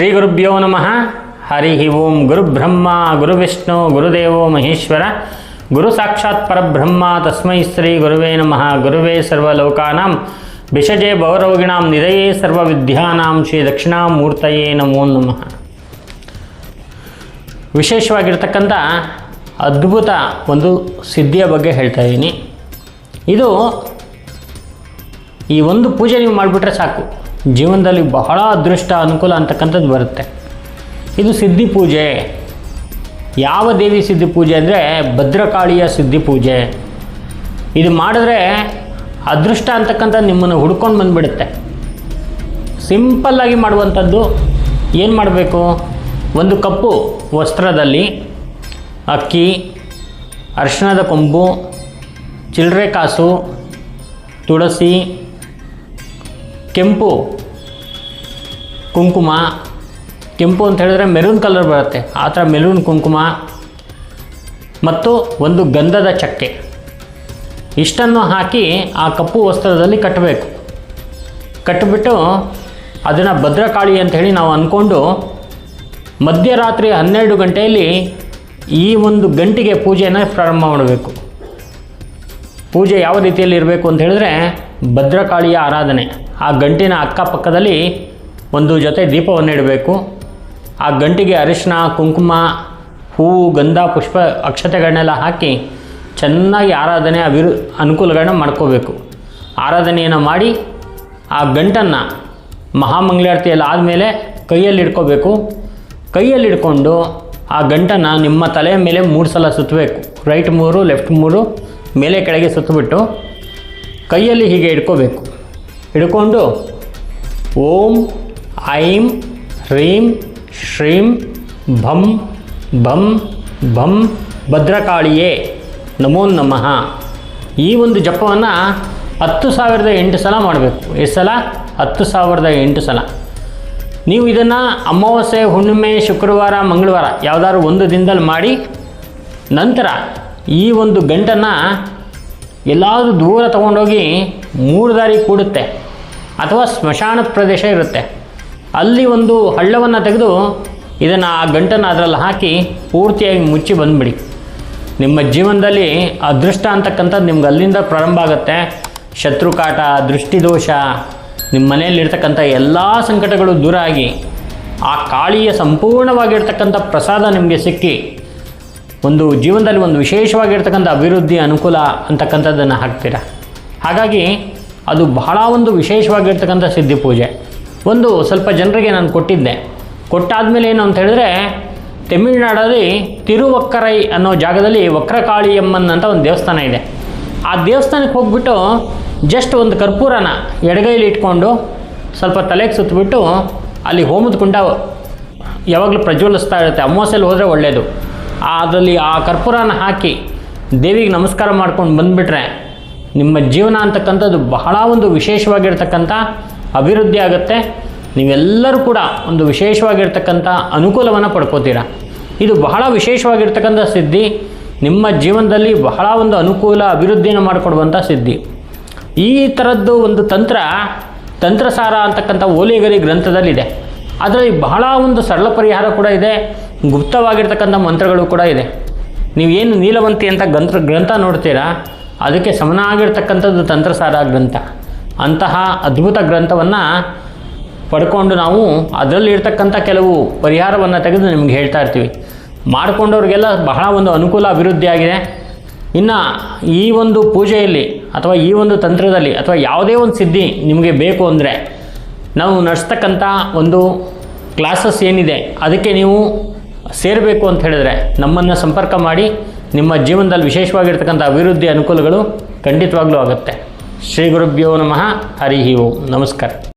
ಶ್ರೀ ಗುರುಭ್ಯೋ ನಮಃ. ಹರಿ ಓಂ ಗುರುಬ್ರಹ್ಮ ಗುರುವಿಷ್ಣು ಗುರುದೇವೋ ಮಹೇಶ್ವರ. ಗುರು ಸಾಕ್ಷಾತ್ ಪರಬ್ರಹ್ಮ, ತಸ್ಮೈ ಶ್ರೀ ಗುರುವೇ ನಮಃ. ಗುರುವೇ ಸರ್ವಲೋಕಾನಾಂ ಬಿಷಜೆ ಭವರೋಗಿಣಾಂ ನಿಧಯೇ ಸರ್ವವಿದ್ಯಾನಾಂ, ಶ್ರೀ ದಕ್ಷಿಣಾಮೂರ್ತಯೇ ನಮೋ ನಮಃ. ವಿಶೇಷವಾಗಿರ್ತಕ್ಕಂಥ ಅದ್ಭುತ ಒಂದು ಸಿದ್ಧಿಯ ಬಗ್ಗೆ ಹೇಳ್ತಾ ಇದ್ದೀನಿ. ಇದು ಈ ಒಂದು ಪೂಜೆ ನೀವು ಮಾಡಿಬಿಟ್ರೆ ಸಾಕು. ಜೀವನದಲ್ಲಿ ಬಹಳ ಅದೃಷ್ಟ, ಅನುಕೂಲ ಅಂತಕ್ಕಂಥದ್ದು ಬರುತ್ತೆ. ಇದು ಸಿದ್ಧಿ ಪೂಜೆ. ಯಾವ ದೇವಿ ಸಿದ್ಧಿ ಪೂಜೆ ಅಂದರೆ ಭದ್ರಕಾಳಿಯ ಸಿದ್ಧಿ ಪೂಜೆ. ಇದು ಮಾಡಿದ್ರೆ ಅದೃಷ್ಟ ಅಂತಕ್ಕಂಥ ನಿಮ್ಮನ್ನು ಹುಡ್ಕೊಂಡು ಬಂದುಬಿಡುತ್ತೆ. ಸಿಂಪಲ್ಲಾಗಿ ಮಾಡುವಂಥದ್ದು ಏನು ಮಾಡಬೇಕು? ಒಂದು ಕಪ್ಪು ವಸ್ತ್ರದಲ್ಲಿ ಅಕ್ಕಿ ಅರಿಶಿಣದ ಕೊಂಬು ಚಿಲ್ಲರೆ ಕಾಸು, ತುಳಸಿ ಕೆಂಪು, ಕುಂಕುಮ, ಕೆಂಪು ಅಂತ ಹೇಳಿದ್ರೆ ಮೆರೂನ್ ಕಲರ್ ಬರುತ್ತೆ. ಆ ಥರ ಮೆರೂನ್ ಕುಂಕುಮ ಮತ್ತು ಒಂದು ಗಂಧದ ಚಕ್ಕೆ. ಇಷ್ಟನ್ನು ಹಾಕಿ ಆ ಕಪ್ಪು ವಸ್ತ್ರದಲ್ಲಿ ಕಟ್ಟಬೇಕು. ಕಟ್ಟಿಬಿಟ್ಟು ಅದನ್ನು ಭದ್ರಕಾಳಿ ಅಂತ ಹೇಳಿ ನಾವು ಅಂದ್ಕೊಂಡು ಮಧ್ಯರಾತ್ರಿ ಹನ್ನೆರಡು ಗಂಟೆಯಲ್ಲಿ ಈ ಒಂದು ಗಂಟೆಗೆ ಪೂಜೆಯನ್ನು ಪ್ರಾರಂಭ ಮಾಡಬೇಕು. ಪೂಜೆ ಯಾವ ರೀತಿಯಲ್ಲಿ ಇರಬೇಕು ಅಂತ ಹೇಳಿದ್ರೆ ಭದ್ರಕಾಳಿಯ ಆರಾಧನೆ. ಆ ಗಂಟಿನ ಅಕ್ಕಪಕ್ಕದಲ್ಲಿ ಒಂದು ಜೊತೆ ದೀಪವನ್ನು ಇಡಬೇಕು. ಆ ಗಂಟಿಗೆ ಅರಿಶಿನ, ಕುಂಕುಮ, ಹೂವು, ಗಂಧ, ಪುಷ್ಪ ಅಕ್ಷತೆಗಳನ್ನೆಲ್ಲ ಹಾಕಿ ಚೆನ್ನಾಗಿ ಆರಾಧನೆ ಅಭಿರು ಅನುಕೂಲಗಳನ್ನ ಮಾಡ್ಕೋಬೇಕು. ಆರಾಧನೆಯನ್ನು ಮಾಡಿ ಆ ಗಂಟನ್ನು ಮಹಾಮಂಗಳಾರತಿಯಲ್ಲಿ ಆದಮೇಲೆ ಕೈಯಲ್ಲಿ ಇಡ್ಕೋಬೇಕು. ಕೈಯಲ್ಲಿ ಹಿಡ್ಕೊಂಡು ಆ ಗಂಟನ್ನು ನಿಮ್ಮ ತಲೆಯ ಮೇಲೆ ಮೂರು ಸಲ ಸುತ್ತಬೇಕು. ರೈಟ್ ಮೂರು, ಲೆಫ್ಟ್ ಮೂರು, ಮೇಲೆ ಕೆಳಗೆ ಸುತ್ತಬಿಟ್ಟು ಕೈಯಲ್ಲಿ ಹೀಗೆ ಹಿಡ್ಕೋಬೇಕು. ಹಿಡ್ಕೊಂಡು ಓಂ, ಐಂ ಹ್ರೀಂ ಶ್ರೀಂ, ಭಂ ಭಂ ಭಂ, ಭದ್ರಕಾಳಿಯೇ ನಮೋ ನಮಃ. ಈ ಒಂದು ಜಪವನ್ನು ಹತ್ತು ಸಾವಿರದ ಎಂಟು ಸಲ ಮಾಡಬೇಕು. ಎಷ್ಟು ಸಲ ಹತ್ತು ಸಾವಿರದ ಎಂಟು ಸಲ. ನೀವು ಇದನ್ನು ಅಮಾವಾಸ್ಯೆ, ಹುಣ್ಣಿಮೆ, ಶುಕ್ರವಾರ, ಮಂಗಳವಾರ ಯಾವುದಾದ್ರು ಒಂದು ದಿನದಲ್ಲಿ ಮಾಡಿ ನಂತರ ಈ ಒಂದು ಗಂಟನ್ನು ಎಲ್ಲಾದರೂ ದೂರ ತೊಗೊಂಡೋಗಿ ಮೂರು ದಾರಿ ಕೂಡುತ್ತೆ ಅಥವಾ ಸ್ಮಶಾನದ ಪ್ರದೇಶ ಇರುತ್ತೆ. ಅಲ್ಲಿ ಒಂದು ಹಳ್ಳವನ್ನು ತೆಗೆದು ಇದನ್ನು ಆ ಗಂಟನ್ನು ಅದರಲ್ಲಿ ಹಾಕಿ ಪೂರ್ತಿಯಾಗಿ ಮುಚ್ಚಿ ಬಂದುಬಿಡಿ. ನಿಮ್ಮ ಜೀವನದಲ್ಲಿ ಅದೃಷ್ಟ ಅಂತಕ್ಕಂಥದ್ದು ನಿಮ್ಗೆ ಅಲ್ಲಿಂದ ಪ್ರಾರಂಭ ಆಗುತ್ತೆ. ಶತ್ರುಕಾಟ, ದೃಷ್ಟಿದೋಷ, ನಿಮ್ಮ ಮನೆಯಲ್ಲಿರ್ತಕ್ಕಂಥ ಎಲ್ಲ ಸಂಕಟಗಳು ದೂರ ಆಗಿ ಆ ಕಾಳಿಯ ಸಂಪೂರ್ಣವಾಗಿರ್ತಕ್ಕಂಥ ಪ್ರಸಾದ ನಿಮಗೆ ಸಿಕ್ಕಿ ಒಂದು ಜೀವನದಲ್ಲಿ ಒಂದು ವಿಶೇಷವಾಗಿರ್ತಕ್ಕಂಥ ಅಭಿವೃದ್ಧಿ ಅನುಕೂಲ ಅಂತಕ್ಕಂಥದ್ದನ್ನು ಹಾಕ್ತೀರ? ಹಾಗಾಗಿ ಅದು ಬಹಳ ಒಂದು ವಿಶೇಷವಾಗಿರ್ತಕ್ಕಂಥ ಸಿದ್ಧಿ ಪೂಜೆ. ಒಂದು ಸ್ವಲ್ಪ ಜನರಿಗೆ ನಾನು ಕೊಟ್ಟಿದ್ದೆ. ಕೊಟ್ಟಾದಮೇಲೆ ಏನು ಅಂತ ಹೇಳಿದ್ರೆ, ತಮಿಳುನಾಡಲ್ಲಿ ತಿರುವಕ್ಕರೈ ಅನ್ನೋ ಜಾಗದಲ್ಲಿ ವಕ್ರಕಾಳಿಯಮ್ಮನ್ ಅಂತ ಒಂದು ದೇವಸ್ಥಾನ ಇದೆ. ಆ ದೇವಸ್ಥಾನಕ್ಕೆ ಹೋಗ್ಬಿಟ್ಟು ಜಸ್ಟ್ ಒಂದು ಕರ್ಪೂರನ ಎಡಗೈಲಿ ಇಟ್ಕೊಂಡು ಸ್ವಲ್ಪ ತಲೆಗೆ ಸುತ್ತಬಿಟ್ಟು ಅಲ್ಲಿ ಹೋಮದ ಕುಂಡ ಯಾವಾಗಲೂ ಪ್ರಜ್ವಲಿಸ್ತಾ ಇರುತ್ತೆ. ಅಮಾವಾಸ್ಯಲ್ಲಿ ಹೋದರೆ ಒಳ್ಳೆಯದು ಅದರಲ್ಲಿ ಆ ಕರ್ಪೂರನ ಹಾಕಿ ದೇವಿಗೆ ನಮಸ್ಕಾರ ಮಾಡ್ಕೊಂಡು ಬಂದುಬಿಟ್ರೆ ನಿಮ್ಮ ಜೀವನ ಅಂತಕ್ಕಂಥದ್ದು ಬಹಳ ಒಂದು ವಿಶೇಷವಾಗಿರ್ತಕ್ಕಂಥ ಅಭಿವೃದ್ಧಿ ಆಗುತ್ತೆ. ನೀವೆಲ್ಲರೂ ಕೂಡ ಒಂದು ವಿಶೇಷವಾಗಿರ್ತಕ್ಕಂಥ ಅನುಕೂಲವನ್ನು ಪಡ್ಕೋತೀರ. ಇದು ಬಹಳ ವಿಶೇಷವಾಗಿರ್ತಕ್ಕಂಥ ಸಿದ್ಧಿ. ನಿಮ್ಮ ಜೀವನದಲ್ಲಿ ಬಹಳ ಒಂದು ಅನುಕೂಲ ಅಭಿವೃದ್ಧಿಯನ್ನು ಮಾಡಿಕೊಡುವಂಥ ಸಿದ್ಧಿ. ಈ ಥರದ್ದು ಒಂದು ತಂತ್ರ, ತಂತ್ರಸಾರ ಅಂತಕ್ಕಂಥ ಓಲಿಗರಿ ಗ್ರಂಥದಲ್ಲಿದೆ. ಅದರಲ್ಲಿ ಬಹಳ ಒಂದು ಸರಳ ಪರಿಹಾರ ಕೂಡ ಇದೆ. ಗುಪ್ತವಾಗಿರ್ತಕ್ಕಂಥ ಮಂತ್ರಗಳು ಕೂಡ ಇದೆ. ನೀವು ಏನು ನೀಲವಂತಿ ಅಂತ ಗ್ರಂಥ ಗ್ರಂಥ ನೋಡ್ತೀರಾ, ಅದಕ್ಕೆ ಸಮನಾಗಿರ್ತಕ್ಕಂಥದ್ದು ತಂತ್ರಸಾರ ಗ್ರಂಥ. ಅಂತಹ ಅದ್ಭುತ ಗ್ರಂಥವನ್ನು ಪಡ್ಕೊಂಡು ನಾವು ಅದರಲ್ಲಿ ಇರ್ತಕ್ಕಂಥ ಕೆಲವು ಪರಿಹಾರವನ್ನು ತೆಗೆದು ನಿಮ್ಗೆ ಹೇಳ್ತಾ ಇರ್ತೀವಿ. ಮಾಡಿಕೊಂಡವ್ರಿಗೆಲ್ಲ ಬಹಳ ಒಂದು ಅನುಕೂಲ ಅಭಿವೃದ್ಧಿ ಆಗಿದೆ. ಇನ್ನು ಈ ಒಂದು ಪೂಜೆಯಲ್ಲಿ ಅಥವಾ ಈ ಒಂದು ತಂತ್ರದಲ್ಲಿ ಅಥವಾ ಯಾವುದೇ ಒಂದು ಸಿದ್ಧಿ ನಿಮಗೆ ಬೇಕು ಅಂದರೆ ನಾವು ನಡೆಸ್ತಕ್ಕಂಥ ಒಂದು ಕ್ಲಾಸಸ್ ಏನಿದೆ, ಅದಕ್ಕೆ ನೀವು ಸೇರಬೇಕು ಅಂತ ಹೇಳಿದ್ರೆ ನಮ್ಮನ್ನು ಸಂಪರ್ಕ ಮಾಡಿ ನಿಮ್ಮ ಜೀವನದಲ್ಲಿ ವಿಶೇಷವಾಗಿರ್ತಕ್ಕಂಥ ಅಭಿವೃದ್ಧಿ ಅನುಕೂಲಗಳು ಖಂಡಿತವಾಗ್ಲೂ ಆಗುತ್ತೆ. ಶ್ರೀ ಗುರುಭ್ಯೋ ನಮಃ. ಹರಿ ಓಂ. ನಮಸ್ಕಾರ.